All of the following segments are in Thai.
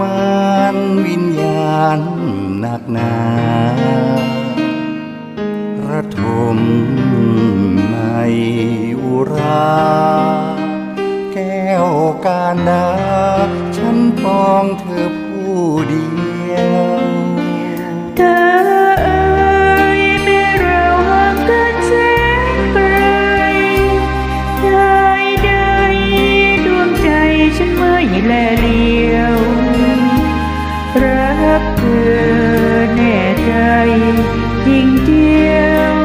มานวิญญาณหนักหนาระทมในอุรา แก้วกาดาฉันปองเธอผู้เดียวเธอเอ่ยแม้เราห่างกันแสนไกล รักเธอแน่ใจจริงเดียว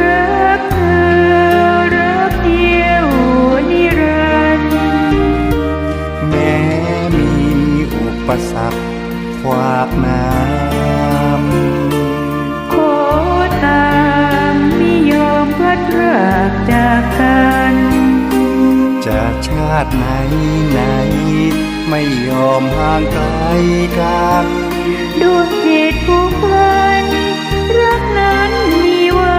รักเธอรักเดียวนิรันดร์แม้มีอุปสรรคขวากน้ำาติไหนไหน ไม่ยอมห่างไกลกันดวงจิตผูกพันรักนั้นมีไว้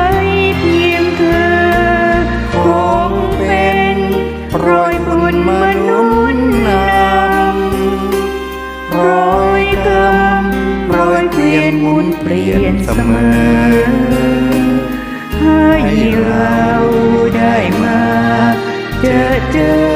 เพียงเธอ คงเป็นรอยบุญมนุษย์นำรอยกรรมรอยเปลี่ยนหมุนเปลี่ยนเสมอให้เราได้มา เจอเจอ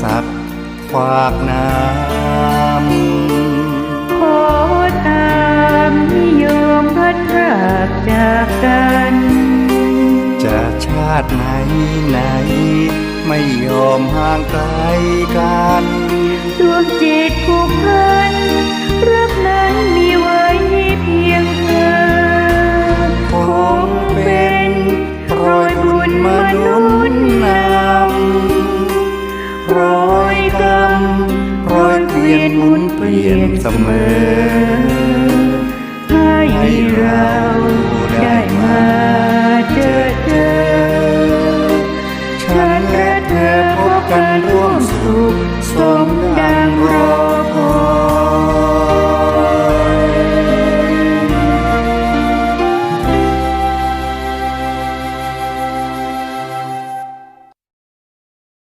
สรรคขวากน้ำขอตามนิยมพัดพรากจากกัน จะชาติไหนไหน ไม่ยอมห่างไกลกันดวงจิตผูกพันรักนั้นมีไว้เพียงเธอคงเป็นรอยบุญมนุษย์ เปลี่ยนเสมอ ให้เราได้มาเจอ